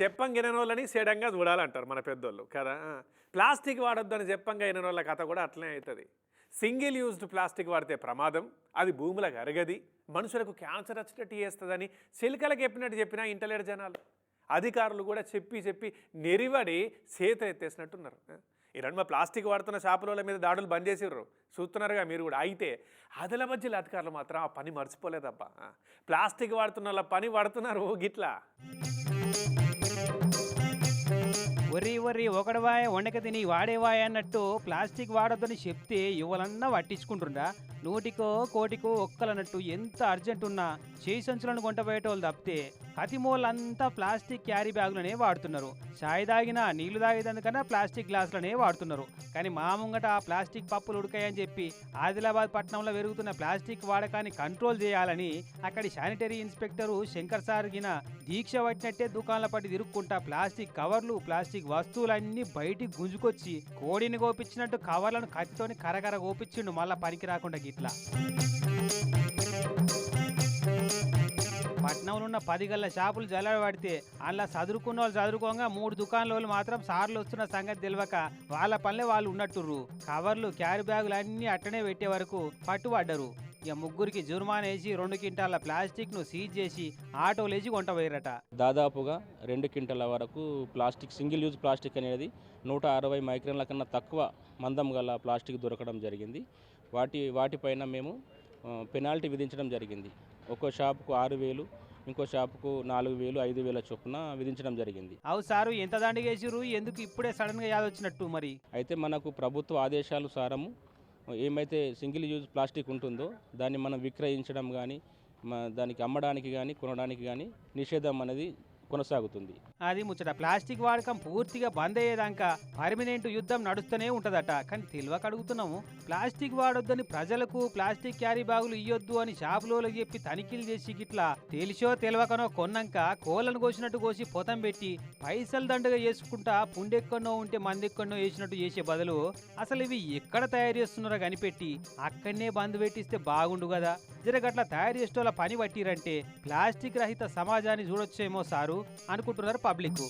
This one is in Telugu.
చెప్పంగా వినని వాళ్ళని సేడంగా చూడాలంటారు మన పెద్దోళ్ళు కదా? ప్లాస్టిక్ వాడొద్దని చెప్పంగా వినని వాళ్ళ కథ కూడా అట్లనే అవుతుంది సింగిల్ యూజ్డ్ ప్లాస్టిక్ వాడితే ప్రమాదం అది భూములకు అరగది మనుషులకు క్యాన్సర్ వచ్చేటట్టు చేస్తుందని చిలుకలకు చెప్పినట్టు చెప్పినా ఇంటలేడు జనాలు. అధికారులు కూడా చెప్పి చెప్పి నెరివడి చేత ఎత్తేసినట్టున్నారు. ఈ ప్లాస్టిక్ వాడుతున్న షాపుల మీద దాడులు బంద్ చేసిర్రు. చూస్తున్నారుగా మీరు కూడా. అయితే ఆదిలాబాద్ జిల్లా అధికారులు మాత్రం ఆ పని మర్చిపోలేదబ్బా. ప్లాస్టిక్ వాడుతున్న వాళ్ళ పని పడుతున్నారు గిట్లా ఒరి ఒరి ఒకడవాయ వండక తిని వాడేవాయ అన్నట్టు ప్లాస్టిక్ వాడొద్దని చెప్తే ఇవ్వాలన్నా పట్టించుకుంటుండ్రా. నూటికో కోటికో ఒక్కలన్నట్టు ఎంత అర్జెంట్ ఉన్నా చేయి సంచులను కొంటపోయేటోళ్ళు తప్పితే కతిమోళ్ళంతా ప్లాస్టిక్ క్యారీ బ్యాగులనే వాడుతున్నారు. చాయ్ తాగినా నీళ్ళు తాగేదందుకన్నా ప్లాస్టిక్ గ్లాసులనే వాడుతున్నారు. కానీ మా ముంగట ఆ ప్లాస్టిక్ పప్పులు ఉడకాయని చెప్పి ఆదిలాబాద్ పట్టణంలో పెరుగుతున్న ప్లాస్టిక్ వాడకాన్ని కంట్రోల్ చేయాలని అక్కడి శానిటరీ ఇన్స్పెక్టరు శంకర్ సార్ గిన దీక్ష పట్టినట్టే దుకాణాల పట్టి తిరుక్కుంటా ప్లాస్టిక్ కవర్లు ప్లాస్టిక్ వస్తువులన్నీ బయటికి గుంజుకొచ్చి కోడిని గోపించినట్టు కవర్లను కత్తితోని కరకర గోపించిండు మళ్ళా పనికి రాకుండా ఇట్లా. పట్నంలో ఉన్న పది గల్ల షాపులు జల్లబడితే అలా చదువుకున్న వాళ్ళు చదువుకోగా మూడు దుకాణాల వాళ్ళు మాత్రం సార్లు వస్తున్న సంగతి తెలియక వాళ్ళ పనులే వాళ్ళు ఉన్నట్టుర్రు. కవర్లు క్యారీ బ్యాగులు అన్నీ అట్టనే పెట్టే వరకు పట్టుబడ్డరు. ఇక ముగ్గురికి జుర్మానా వేసి రెండు క్వింటాల ప్లాస్టిక్ను సీజ్ చేసి ఆటోలు వేసి కొంట పోయారట దాదాపుగా రెండు క్వింటల వరకు ప్లాస్టిక్ సింగిల్ యూజ్ ప్లాస్టిక్ అనేది నూట అరవై మైక్రాన్ల కన్నా తక్కువ మందం గల ప్లాస్టిక్ దొరకడం జరిగింది. వాటి వాటిపైన మేము పెనాల్టీ విధించడం జరిగింది. ఒక్కో షాపుకు ఆరు వేలు ఇంకో షాపుకు నాలుగు వేలు ఐదు వేల చొప్పున విధించడం జరిగింది. అవు సారు ఎంత దండి వేసిర్రు? ఎందుకు ఇప్పుడే సడన్గా యాదొచ్చినట్టు మరి? అయితే మనకు ప్రభుత్వ ఆదేశాలు సారము ఏమైతే సింగిల్ యూజ్ ప్లాస్టిక్ ఉంటుందో దాన్ని మనం విక్రయించడం కానీ దానికి అమ్మడానికి కానీ కొనడానికి కానీ నిషేధం అనేది కొనసాగుతుంది. అది ముచ్చట. ప్లాస్టిక్ వాడకం పూర్తిగా బంద్ అయ్యేదాకా పర్మనెంట్ యుద్ధం నడుస్తూనే ఉంటదట. కానీ తెలియక అడుగుతున్నాము. ప్లాస్టిక్ వాడొద్దని ప్రజలకు ప్లాస్టిక్ క్యారీ బ్యాగులు ఇయ్యొద్దు అని షాపులోకి చెప్పి తనిఖీలు చేసి గిట్లా తెలిసో తెలియకనో కొన్నాక కోళ్ళను కోసినట్టు కోసి పొతం పెట్టి పైసలు దండగా చేసుకుంటా పుండెక్కడనో ఉంటే మందెక్కడనో వేసినట్టు చేసే బదులు అసలు ఇవి ఎక్కడ తయారు చేస్తున్నారో కనిపెట్టి అక్కడనే బంద్ పెట్టిస్తే బాగుండు కదా. జరగట్ల తయారు చేసేటోళ్ళ పని పట్టిరంటే ప్లాస్టిక్ రహిత సమాజాన్ని చూడొచ్చేమో సారు. అనుకుంటున్నారు పబ్లిక్.